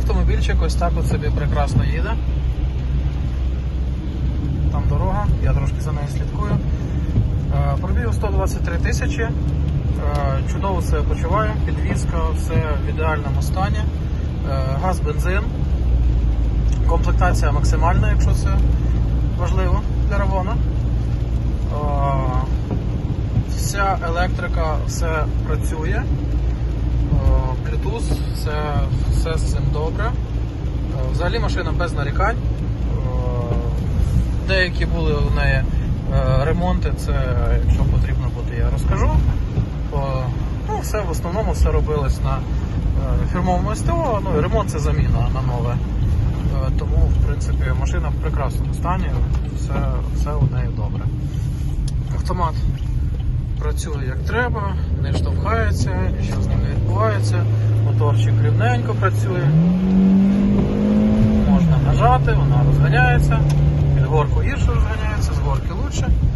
автомобільчик ось так от собі прекрасно їде. Там дорога, я трошки за нею слідкую. Е, Пробігу 123 тисячі. Е, Чудово себе почуваю, підвізка, все в ідеальному стані. Е, Газ, бензин. Комплектація максимальна, якщо це важливо для Равона. Вся електрика, все працює. Е, все, все з цим добре. Е, Взагалі машина без нарікань. Е, Деякі були у неї е, ремонти, це якщо потрібно буде, я розкажу. Ну, все в основному все робилось на фірмовому СТО. Ну, ремонт це заміна на нове. Тому, в принципі, машина в прекрасному стані, все, все у неї добре. Автомат працює як треба, не штовхається, нічого з ним не відбувається. Моторчик рівненько працює. Можна нажати, вона розганяється. Під горку гірше розганяється, з горки краще.